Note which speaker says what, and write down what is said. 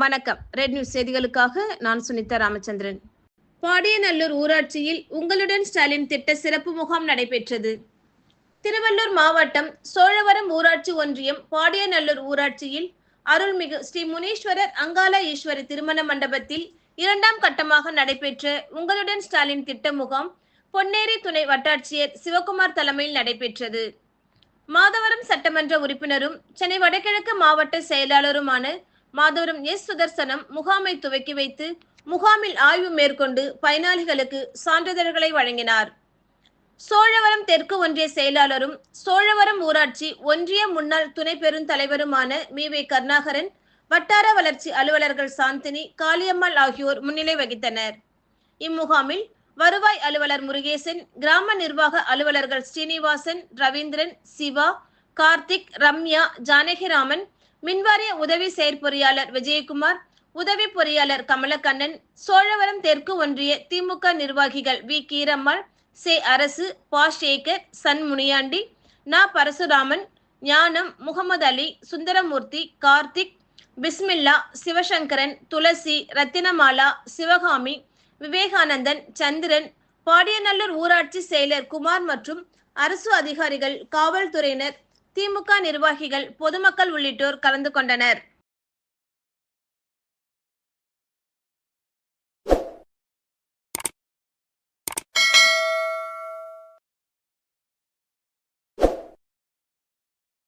Speaker 1: வணக்கம். Red news செய்திகளுக்காக நான் சுனிதா ராமச்சந்திரன். பாடியநல்லூர் ஊராட்சியில் உங்களுடன் ஸ்டாலின் திட்ட சிறப்பு முகாம் நடைபெற்றது. திருவள்ளூர் மாவட்டம் சோழவரம் ஊராட்சி ஒன்றியம் பாடியநல்லூர் ஊராட்சியில் அருள்மிகு ஸ்ரீ முனீஸ்வரர் அங்கால ஈஸ்வரி திருமண மண்டபத்தில் இரண்டாம் கட்டமாக நடைபெற்ற உங்களுடன் ஸ்டாலின் திட்ட முகாம் பொன்னேரி துணை வட்டாட்சியர் சிவகுமார் தலைமையில் நடைபெற்றது. மாதவரம் சட்டமன்ற உறுப்பினரும் சென்னை வடகிழக்கு மாவட்ட செயலாளருமான மாதவரம் எஸ் சுதர்சனம் முகாமை துவக்கி வைத்து முகாமில் ஆய்வு மேற்கொண்டு பயனாளிகளுக்கு சான்றிதழ்களை வழங்கினார். சோழவரம் தெற்கு ஒன்றிய செயலாளரும் சோழவரம் ஊராட்சி ஒன்றிய முன்னாள் துணை பெருந்தலைவருமான மீ வே. கருணாகரன் வட்டார வளர்ச்சி அலுவலர்கள் சாந்தினி காளியம்மாள் ஆகியோர் முன்னிலை வகித்தனர். இம்முகாமில் வருவாய் அலுவலர் முருகேசன் கிராம நிர்வாக அலுவலர்கள் ஸ்ரீனிவாசன் ரவீந்திரன் சிவா கார்த்திக் ரம்யா ஜானகிராமன் மின்வாரிய உதவி செயற்பொறியாளர் விஜயகுமார் உதவி பொறியாளர் கமலக்கண்ணன் சோழவரம் தெற்கு ஒன்றிய திமுக நிர்வாகிகள் வி. கீரம்மாள் சே. அரசு பா. சேகர் சன். முனியாண்டி நா. பரசுராமன் ஞானம் முகமது அலி சுந்தரமூர்த்தி கார்த்திக் பிஸ்மில்லா சிவசங்கரன் துளசி ரத்தினமாலா சிவகாமி விவேகானந்தன் சந்திரன் பாடியநல்லூர் ஊராட்சி செயலர் குமார் மற்றும் அரசு அதிகாரிகள் காவல்துறையினர் திமுக நிர்வாகிகள் பொதுமக்கள் உள்ளிட்டோர் கலந்து கொண்டனர்.